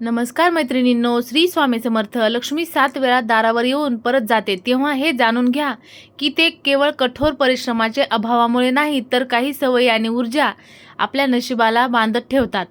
नमस्कार मैत्रिणींनो श्री स्वामी समर्थ लक्ष्मी सात वेळा दारावर येऊन परत जाते. तेव्हा हे जाणून घ्या की ते केवळ कठोर परिश्रमाचे अभावामुळे नाही तर काही सवयी आणि ऊर्जा आपल्या नशिबाला बांधत ठेवतात.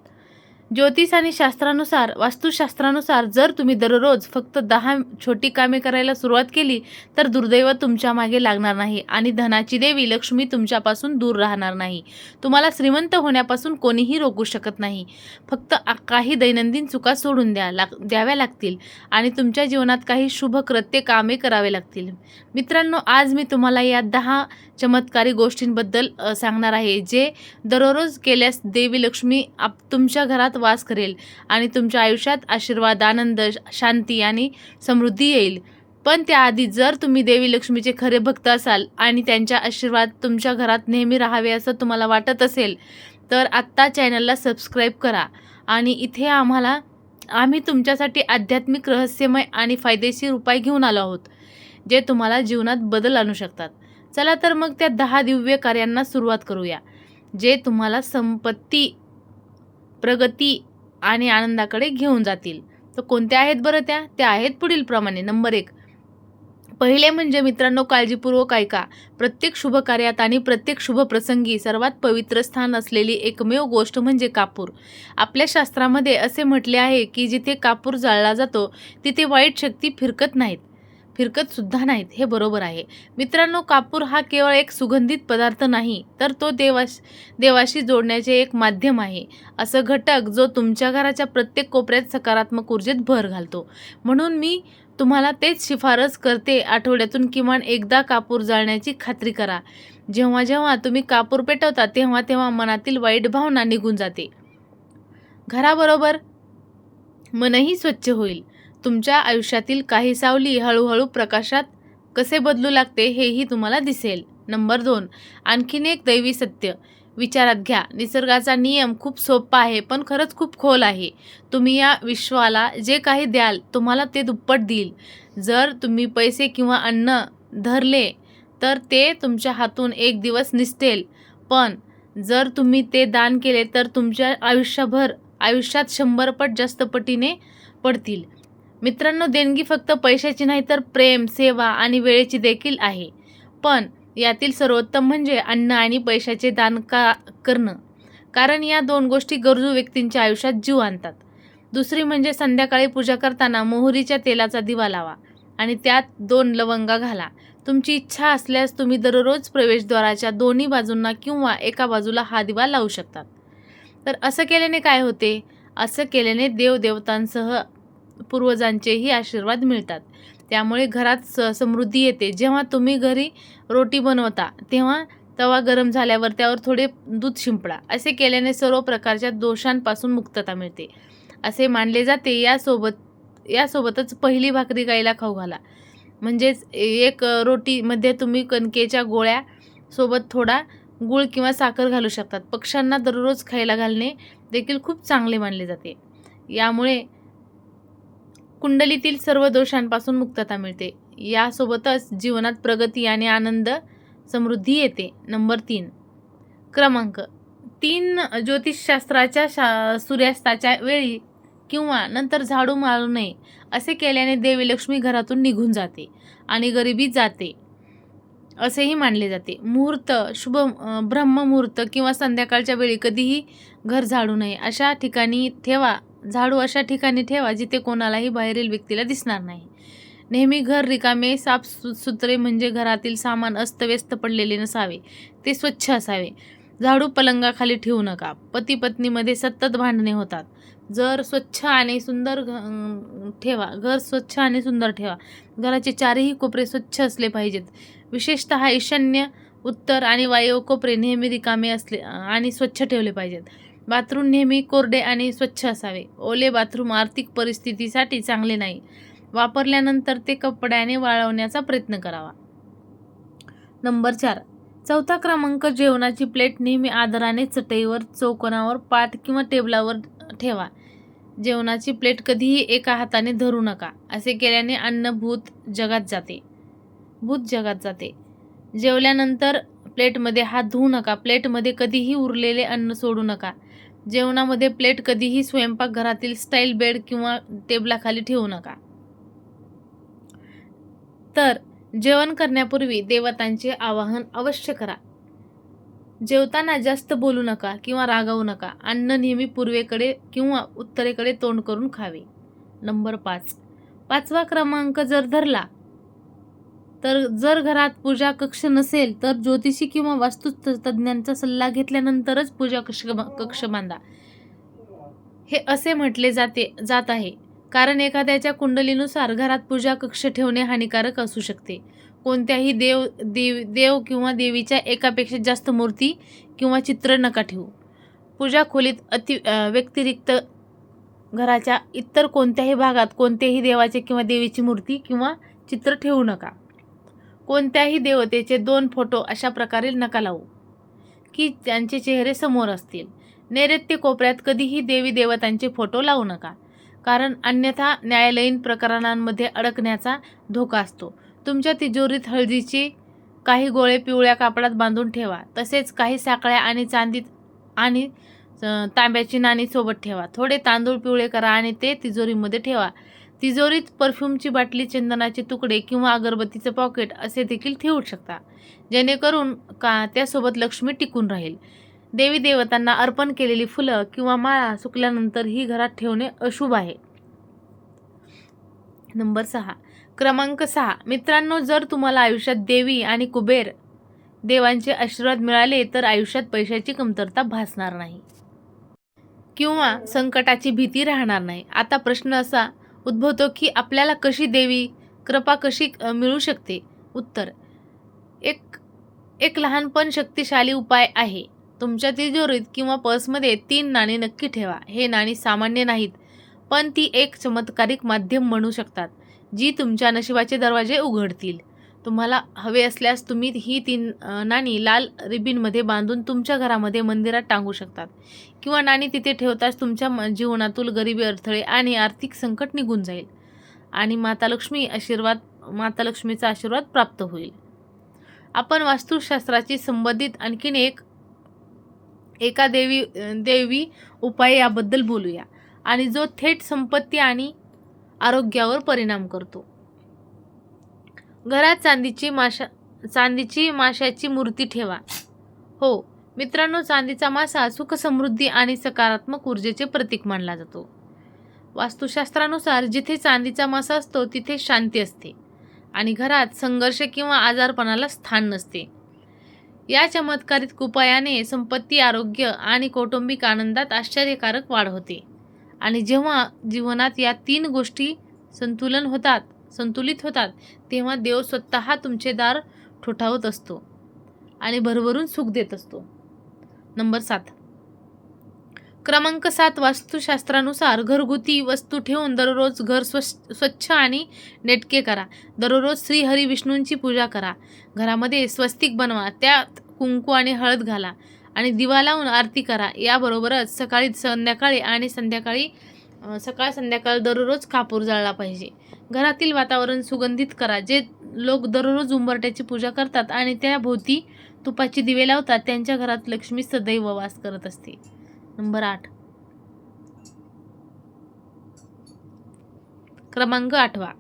ज्योतिष आणि शास्त्रानुसार वास्तुशास्त्रानुसार जर तुम्ही दररोज फक्त दहा छोटी कामे करायला सुरुवात केली तर दुर्दैव तुमच्या मागे लागणार नाही आणि धनाची देवी लक्ष्मी तुमच्यापासून दूर राहणार नाही. तुम्हाला श्रीमंत होण्यापासून कोणीही रोखू शकत नाही. फक्त काही दैनंदिन चुका सोडून द्या लाग द्याव्या लागतील आणि तुमच्या जीवनात काही शुभ कृत्य कामे करावे लागतील. मित्रांनो आज मी तुम्हाला या दहा चमत्कारी गोष्टींबद्दल सांगणार आहे जे दररोज केल्यास देवी लक्ष्मी आप तुमच्या घरात वास करेल आणि तुमच्या आयुष्यात आशीर्वाद आनंद शांती आणि समृद्धी येईल. पण त्याआधी जर तुम्ही देवी लक्ष्मीचे खरे भक्त असाल आणि त्यांच्या आशीर्वाद तुमच्या घरात नेहमी राहावे असं तुम्हाला वाटत असेल तर आत्ता चॅनलला सबस्क्राईब करा आणि इथे आम्हाला आम्ही तुमच्यासाठी आध्यात्मिक रहस्यमय आणि फायदेशीर उपाय घेऊन आलो आहोत जे तुम्हाला जीवनात बदल आणू शकतात. चला तर मग त्या दहा दिव्य कार्यांना सुरुवात करूया जे तुम्हाला संपत्ती प्रगती आणि आनंदाकडे घेऊन जातील. तर कोणत्या आहेत बरं त्या? त्या आहेत पुढील प्रमाणे. नंबर एक. पहिले म्हणजे मित्रांनो काळजीपूर्वक ऐका. प्रत्येक शुभ कार्यात आणि प्रत्येक शुभ प्रसंगी सर्वात पवित्र स्थान असलेली एकमेव गोष्ट म्हणजे कापूर. आपल्या शास्त्रामध्ये असे म्हटले आहे की जिथे कापूर जाळला जातो तिथे वाईट शक्ती फिरकत नाहीत. फिरकत सुद्धा नाहीत हे बरोबर आहे. मित्रांनो कापूर हा केवळ एक सुगंधित पदार्थ नाही तर तो देवाश देवाशी जोडण्याचे एक माध्यम आहे. असं घटक जो तुमच्या घराच्या प्रत्येक कोपऱ्यात सकारात्मक ऊर्जेत भर घालतो. म्हणून मी तुम्हाला तेच शिफारस करते आठवड्यातून किमान एकदा कापूर जाळण्याची खात्री करा. जेव्हा जेव्हा तुम्ही कापूर पेटवता तेव्हा तेव्हा मनातील वाईट भावना निघून जाते. घराबरोबर मनही स्वच्छ होईल. तुमच्या आयुष्यातील काही सावली हळूहळू प्रकाशात कसे बदलू लागते हेही तुम्हाला दिसेल. नंबर दोन आणखीन एक दैवी सत्य. विचारात घ्या. निसर्गाचा नियम खूप सोपा आहे पण खरंच खूप खोल आहे. तुम्ही या विश्वाला जे काही द्याल तुम्हाला ते दुप्पट देईल. जर तुम्ही पैसे किंवा अन्न धरले तर ते तुमच्या हातून एक दिवस निसटेल. पण जर तुम्ही ते दान केले तर तुमच्या आयुष्यभर आयुष्यात शंभर पट जास्त पटीने पडतील. मित्रांनो देणगी फक्त पैशाची नाही तर प्रेम सेवा आणि वेळेची देखील आहे. पण यातील सर्वोत्तम म्हणजे अन्न आणि पैशाचे दान का करणं. कारण या दोन गोष्टी गरजू व्यक्तींच्या आयुष्यात जीव आणतात. दुसरी म्हणजे संध्याकाळी पूजा करताना मोहरीच्या तेलाचा दिवा लावा आणि त्यात दोन लवंगा घाला. तुमची इच्छा असल्यास तुम्ही दररोज प्रवेशद्वाराच्या दोन्ही बाजूंना किंवा एका बाजूला हा दिवा लावू शकतात. तर असं केल्याने काय होते? असं केल्याने देवदेवतांसह पूर्वजांचेही आशीर्वाद मिळतात. त्यामुळे घरात स समृद्धी येते. जेव्हा तुम्ही घरी रोटी बनवता तेव्हा तवा गरम झाल्यावर त्यावर थोडे दूध शिंपडा. असे केल्याने सर्व प्रकारच्या दोषांपासून मुक्तता मिळते. असे मानले जाते. यासोबत यासोबतच पहिली भाकरी गाईला खाऊ घाला. म्हणजेच एक रोटीमध्ये तुम्ही कणकेच्या गोळ्या सोबत थोडा गूळ किंवा साखर घालू शकतात. पक्ष्यांना दररोज खायला घालणे देखील खूप चांगले मानले जाते. यामुळे कुंडलीतील सर्व दोषांपासून मुक्तता मिळते. यासोबतच जीवनात प्रगती आणि आनंद समृद्धी येते. नंबर तीन. क्रमांक. तीन ज्योतिषशास्त्राच्या शा सूर्यास्ताच्या वेळी किंवा नंतर झाडू मारू नये असे केल्याने देवी लक्ष्मी घरातून निघून जाते आणि गरिबी जाते असेही मानले जाते. मुहूर्त शुभ ब्रह्ममुहूर्त किंवा संध्याकाळच्या वेळी कधीही घर झाडू नये अशा ठिकाणी ठेवा. झाडू अशा ठिकाणी ठेवा जिथे कोणालाही बाहेरील व्यक्तीला दिसणार नाही. नेहमी घर रिकामे साफ सु सुथरे म्हणजे घरातील सामान अस्तव्यस्त पडलेले नसावे ते स्वच्छ असावे. झाडू पलंगाखाली ठेवू नका. पती पत्नीमध्ये सतत भांडणे होतात. जर स्वच्छ आणि सुंदर घ ठेवा. घर स्वच्छ आणि सुंदर ठेवा. घराचे चारही कोपरे स्वच्छ असले पाहिजेत. विशेषतः ईशान्य उत्तर आणि वायव्य कोपरे नेहमी रिकामे असले आणि स्वच्छ ठेवले पाहिजेत. बाथरूम नेहमी कोरडे आणि स्वच्छ असावे. ओले बाथरूम आर्थिक परिस्थितीसाठी चांगले नाही. वापरल्यानंतर ते कपड्याने वाळवण्याचा प्रयत्न करावा. नंबर चार. चौथा क्रमांक जेवणाची प्लेट नेहमी आदराने चटईवर चौकोनावर पाट किंवा टेबलावर ठेवा. जेवणाची प्लेट कधीही एका हाताने धरू नका. असे केल्याने अन्न भूत जगात जाते. भूत जगात जाते. जेवल्यानंतर प्लेटमध्ये हात धुवू नका. प्लेटमध्ये कधीही उरलेले अन्न सोडू नका. जेवणामध्ये प्लेट कधीही स्वयंपाकघरातील स्टाईल बेड किंवा टेबलाखाली ठेवू नका. तर जेवण करण्यापूर्वी देवतांचे आवाहन अवश्य करा. जेवताना जास्त बोलू नका किंवा रागावू नका. अन्न नेहमी पूर्वेकडे किंवा उत्तरेकडे तोंड करून खावे. नंबर पाच. पाचवा क्रमांक जर धरला तर जर घरात पूजा कक्ष नसेल तर ज्योतिषी किंवा वास्तु तज्ज्ञांचा सल्ला घेतल्यानंतरच पूजा कक्ष कक्ष बांधा. हे असे म्हटले जाते जात आहे. कारण एखाद्याच्या कुंडलीनुसार घरात पूजा कक्ष ठेवणे हानिकारक असू शकते. कोणत्याही देव देव देव किंवा देवीच्या एकापेक्षा जास्त मूर्ती किंवा चित्र नका ठेवू. पूजा खोलीत अति व्यतिरिक्त घराच्या इतर कोणत्याही भागात कोणत्याही देवाचे किंवा देवीची मूर्ती किंवा चित्र ठेवू नका. कोणत्याही देवतेचे दोन फोटो अशा प्रकारे नका लावू की त्यांचे चेहरे समोर असतील. नैऋत्य कोपऱ्यात कधीही देवी देवतांचे फोटो लावू नका कारण अन्यथा न्यायालयीन प्रकरणांमध्ये अडकण्याचा धोका असतो. तुमच्या तिजोरीत हळदीची काही गोळे पिवळ्या कापडात बांधून ठेवा तसेच काही साकळ्या आणि चांदीत आणि तांब्याची नाणी सोबत ठेवा. थोडे तांदूळ पिवळे करा आणि ते तिजोरीमध्ये ठेवा. तिजोरीत परफ्यूमची बाटली चंदनाचे तुकडे किंवा अगरबत्तीचं पॉकेट असे देखील ठेवू शकता. जेणेकरून का त्यासोबत लक्ष्मी टिकून राहील. देवी देवतांना अर्पण केलेली फुलं किंवा माळा सुकल्यानंतर ही घरात ठेवणे अशुभ आहे. नंबर सहा. क्रमांक सहा. मित्रांनो जर तुम्हाला आयुष्यात देवी आणि कुबेर देवांचे आशीर्वाद मिळाले तर आयुष्यात पैशाची कमतरता भासणार नाही. किंवा संकटाची भीती राहणार नाही. आता प्रश्न असा उद्भवतो की आपल्याला कशी देवी कृपा कशी मिळू शकते? उत्तर एक एक लहानपण शक्तिशाली उपाय आहे. तुमच्या तिजोरीत किंवा पर्समध्ये तीन नाणी नक्की ठेवा. हे नाणी सामान्य नाहीत पण ती एक चमत्कारिक माध्यम म्हणू शकतात जी तुमच्या नशिबाचे दरवाजे उघडतील. तुम्हाला हवे असल्यास तुम्ही ही तीन नाणी लाल रिबिनमध्ये बांधून तुमच्या घरामध्ये मंदिरात टांगू शकतात. किंवा नाणी तिथे ठेवताच तुमच्या जीवनातून जीवनातील गरिबी अडथळे आणि आर्थिक संकट निघून जाईल. आणि माता लक्ष्मी आशीर्वाद माता लक्ष्मीचा आशीर्वाद प्राप्त होईल. आपण वास्तुशास्त्राची संबंधित आणखीन एक एका देवी देवी उपाय याबद्दल बोलूया. आणि जो थेट संपत्ती आणि आरोग्यावर परिणाम करतो. घरात चांदीची माशा चांदीची माशाची मूर्ती ठेवा. हो मित्रांनो चांदीचा मासा सुख समृद्धी आणि सकारात्मक ऊर्जेचे प्रतीक मानला जातो. वास्तुशास्त्रानुसार जिथे चांदीचा मासा असतो तिथे शांती असते आणि घरात संघर्ष किंवा आजारपणाला स्थान नसते. या चमत्कारिक उपायाने संपत्ती आरोग्य आणि कौटुंबिक आनंदात आश्चर्यकारक वाढ होते. आणि जेव्हा जीवनात या तीन गोष्टी संतुलन होतात संतुलित होतात तेव्हा देव स्वतः तुमचे दार ठोठावत असतो आणि भरभरून सुख देत असतो. नंबर सात. क्रमांक सात वास्तुशास्त्रानुसार घरगुती वस्तू ठेवून दररोज घर स्वच्छ स्वच्छ आणि नेटके करा. दररोज श्रीहरी विष्णूंची पूजा करा. घरामध्ये स्वस्तिक बनवा. त्यात कुंकू आणि हळद घाला आणि दिवा लावून आरती करा. याबरोबरच सकाळी संध्याकाळी आणि संध्याकाळी सकाळ संध्याकाळ दररोज कापूर जाळला पाहिजे. घरातील वातावरण सुगंधित करा जे लोक दररोज उंबरट्याची पूजा करतात आणि त्याभोवती तुपाची दिवे लावतात त्यांच्या घरात लक्ष्मी सदैव वास करत असते. नंबर आठ. क्रमांक आठवा.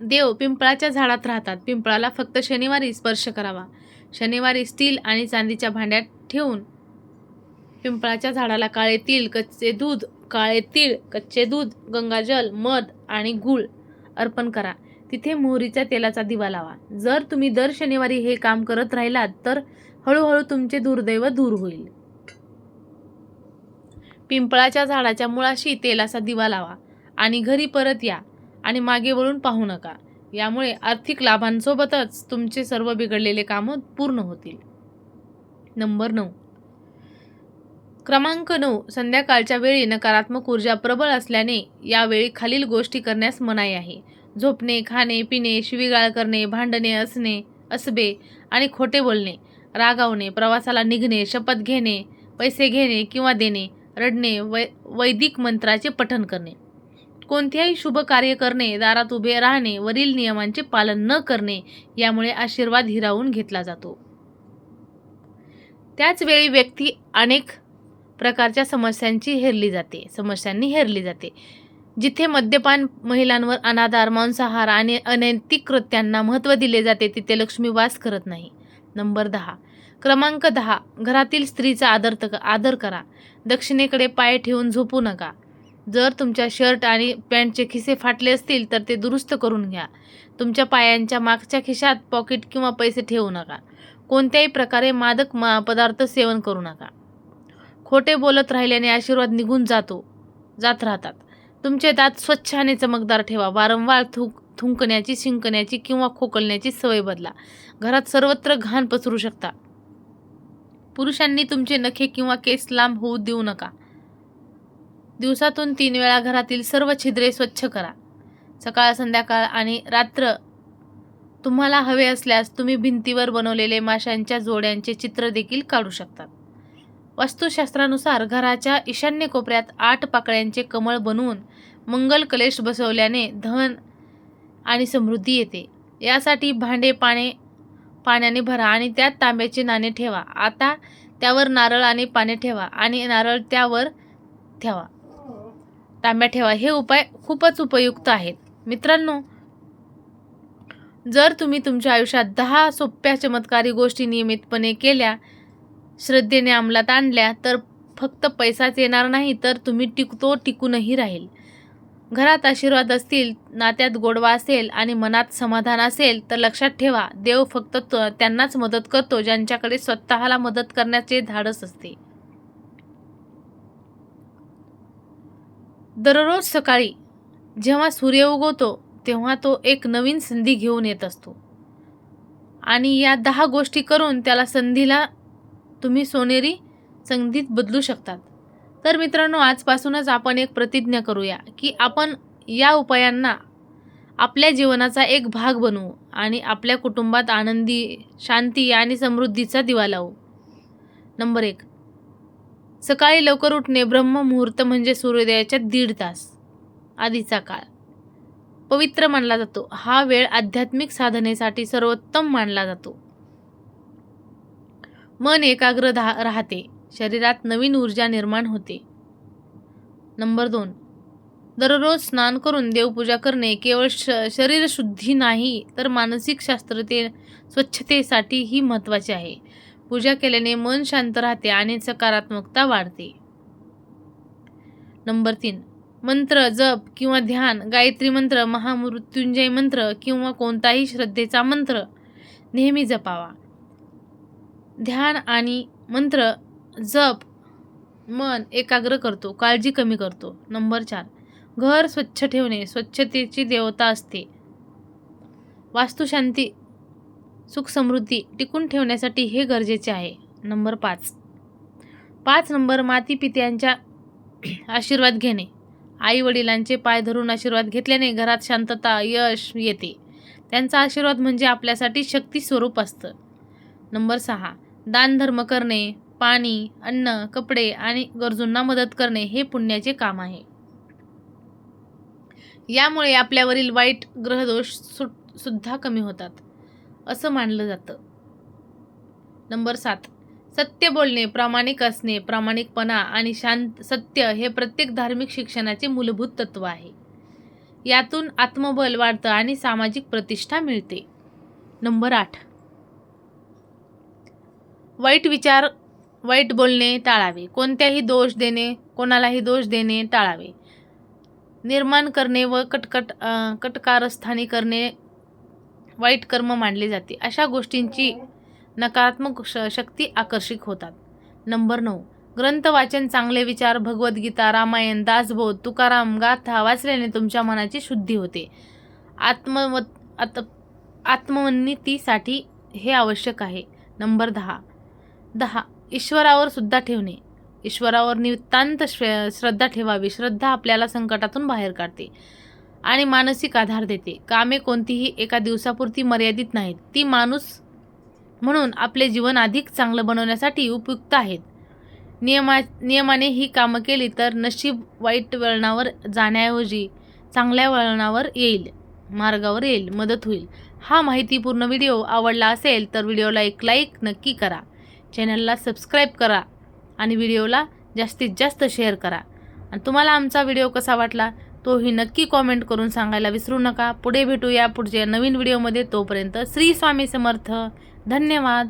देव पिंपळाच्या झाडात राहतात. पिंपळाला फक्त शनिवारी स्पर्श करावा. शनिवारी स्टील आणि चांदीच्या भांड्यात ठेवून पिंपळाच्या झाडाला काळे तिल कच्चे दूध काळे तीळ कच्चे दूध गंगाजल मध आणि गूळ अर्पण करा. तिथे मोहरीच्या तेलाचा दिवा लावा. जर तुम्ही दर शनिवारी हे काम करत राहिलात तर हळूहळू तुमचे दुर्दैव दूर होईल. पिंपळाच्या झाडाच्या मुळाशी तेलाचा दिवा लावा आणि घरी परत या आणि मागे वळून पाहू नका. यामुळे आर्थिक लाभांसोबतच तुमचे सर्व बिघडलेले कामं पूर्ण होतील. नंबर नऊ. क्रमांक नऊ संध्याकाळच्या वेळी नकारात्मक ऊर्जा प्रबळ असल्याने यावेळी खालील गोष्टी करण्यास मनाई आहे. झोपणे खाणे पिणे शिवीगाळ करणे भांडणे असणे असबे आणि खोटे बोलणे रागावणे प्रवासाला निघणे शपथ घेणे पैसे घेणे किंवा देणे रडणे वै वैदिक मंत्राचे पठण करणे. कोणत्याही शुभ कार्य करणे दारात उभे राहणे वरील नियमांचे पालन न करणे यामुळे आशीर्वाद हिरावून घेतला जातो. त्याचवेळी व्यक्ती अनेक प्रकारच्या समस्यांची हेरली जाते. समस्यांनी हेरली जाते. जिथे मद्यपान महिलांवर अनादार मांसाहार आणि अनैतिक कृत्यांना महत्त्व दिले जाते तिथे लक्ष्मी वास करत नाही. नंबर दहा. क्रमांक दहा. घरातील स्त्रीचा आदर तक आदर करा. दक्षिणेकडे पाय ठेवून झोपू नका. जर तुमच्या शर्ट आणि पॅन्टचे खिसे फाटले असतील तर ते दुरुस्त करून घ्या. तुमच्या पायांच्या मागच्या खिशात पॉकेट किंवा पैसे ठेवू नका. कोणत्याही प्रकारे मादक मा पदार्थ सेवन करू नका. खोटे बोलत राहिल्याने आशीर्वाद निघून जातो. जात राहतात. तुमचे दात स्वच्छ आणि चमकदार ठेवा. वारंवार थुंक थुंकण्याची शिंकण्याची किंवा खोकलण्याची सवय बदला. घरात सर्वत्र घाण पसरू शकता. पुरुषांनी तुमचे नखे किंवा केस लांब होऊ देऊ नका. दिवसातून तीन वेळा घरातील सर्व छिद्रे स्वच्छ करा. सकाळ संध्याकाळ आणि रात्र तुम्हाला हवे असल्यास तुम्ही भिंतीवर बनवलेले माशांच्या जोड्यांचे चित्र देखील काढू शकतात. वास्तुशास्त्रानुसार घराच्या ईशान्य कोपऱ्यात आठ पाकळ्यांचे कमळ बनवून मंगल कलेश बसवल्याने धन आणि समृद्धी येते. यासाठी भांडे पाणे पाण्याने भरा आणि त्यात तांब्याचे नाणे ठेवा. आता त्यावर नारळ आणि पाने ठेवा आणि नारळ त्यावर ठेवा. तांब्या ठेवा. हे उपाय खूपच उपयुक्त आहेत. मित्रांनो जर तुम्ही तुमच्या आयुष्यात दहा सोप्या चमत्कारी गोष्टी नियमितपणे केल्या श्रद्धेने अंमलात आणल्या तर फक्त पैसाच येणार नाही तर तुम्ही टिकतो टिकूनही राहील. घरात आशीर्वाद असतील नात्यात गोडवा असेल आणि मनात समाधान असेल तर लक्षात ठेवा देव फक्त त्यांनाच मदत करतो ज्यांच्याकडे स्वतःला मदत करण्याचे धाडस असते. दररोज सकाळी जेव्हा सूर्य उगवतो तेव्हा तो एक नवीन संधी घेऊन येत असतो. आणि या दहा गोष्टी करून त्याला संधीला तुम्ही सोनेरी संधीत बदलू शकतात. तर मित्रांनो आजपासूनच आपण एक प्रतिज्ञा करूया की आपण या उपायांना आपल्या जीवनाचा एक भाग बनवू आणि आपल्या कुटुंबात आनंदी शांती आणि समृद्धीचा दिवा लावू. नंबर एक सकाळी लवकर उठणे ब्रह्ममुहूर्त म्हणजे सूर्योदयाच्या दीड तास आधीचा काळ. पवित्र मानला जातो. हा वेळ आध्यात्मिक साधनेसाठी सर्वोत्तम मानला जातो. मन एकाग्र धा- राहते. शरीरात नवीन ऊर्जा निर्माण होते. नंबर दोन. दररोज स्नान करून देवपूजा करणे केवळ श शरीरशुद्धी नाही तर मानसिक शास्त्रते स्वच्छतेसाठीही महत्त्वाचे आहे. पूजा केल्याने मन शांत राहते आणि सकारात्मकता वाढते. नंबर तीन. मंत्र जप किंवा ध्यान गायत्री मंत्र महामृत्युंजय मंत्र किंवा कोणताही श्रद्धेचा मंत्र नेहमी जपावा. ध्यान आणि मंत्र जप मन एकाग्र करतो काळजी कमी करतो. नंबर चार घर स्वच्छ ठेवणे स्वच्छतेची देवता असते. वास्तुशांती सुख समृद्धी टिकून ठेवण्यासाठी हे गरजेचे आहे. नंबर पाच पाच नंबर माती पित्यांच्या आशीर्वाद घेणे. आई वडिलांचे पाय धरून आशीर्वाद घेतल्याने घरात शांतता यश येते. त्यांचा आशीर्वाद म्हणजे आपल्यासाठी शक्ती स्वरूप असतं. नंबर सहा दानधर्म करणे पाणी अन्न कपडे आणि गरजूंना मदत करणे हे पुण्याचे काम आहे. यामुळे आपल्यावरील वाईट ग्रहदोष सुद्धा कमी होतात असं मानलं जातं. नंबर सात सत्य बोलणे प्रामाणिक असणे प्रामाणिकपणा आणि शांत सत्य हे प्रत्येक धार्मिक शिक्षणाचे मूलभूत तत्व आहे. यातून आत्मबल वाढतं आणि सामाजिक प्रतिष्ठा मिळते. नंबर आठ वाईट विचार वाईट बोलणे टाळावे. कोणत्याही दोष देणे कोणालाही दोष देणे टाळावे. निर्माण करणे व कटकट कटकारस्थानी करणे वाईट कर्म मानले जाते. अशा गोष्टींची नकारात्मक श शक्ती आकर्षित होतात. नंबर नऊ. ग्रंथ वाचन चांगले विचार भगवद्गीता रामायण दासबोध तुकाराम गाथा वाचल्याने तुमच्या मनाची शुद्धी होते. आत्मवत आत आत्मवन्नितीसाठी हे आवश्यक आहे. नंबर दहा. दहा. ईश्वरावर सुद्धा ठेवणे. ईश्वरावर नितांत श्र श्रद्धा ठेवावी. श्रद्धा आपल्याला संकटातून बाहेर काढते आणि मानसिक आधार देते. कामे कोणतीही एका दिवसापुरती मर्यादित नाहीत. ती माणूस म्हणून आपले जीवन अधिक चांगलं बनवण्यासाठी उपयुक्त आहेत. नियमा नियमाने ही कामं केली तर नशीब वाईट वळणावर जाण्याऐवजी चांगल्या वळणावर येईल मार्गावर येईल मदत होईल. हा माहितीपूर्ण व्हिडिओ आवडला असेल तर व्हिडिओला एक लाईक नक्की करा. चॅनलला सबस्क्राईब करा आणि व्हिडिओला जास्तीत जास्त शेअर करा. आणि तुम्हाला आमचा व्हिडिओ कसा वाटला तोही नक्की कॉमेंट करून सांगायला विसरू नका. पुढे भेटूया पुढच्या नवीन व्हिडिओमध्ये. तोपर्यंत श्री स्वामी समर्थ. धन्यवाद.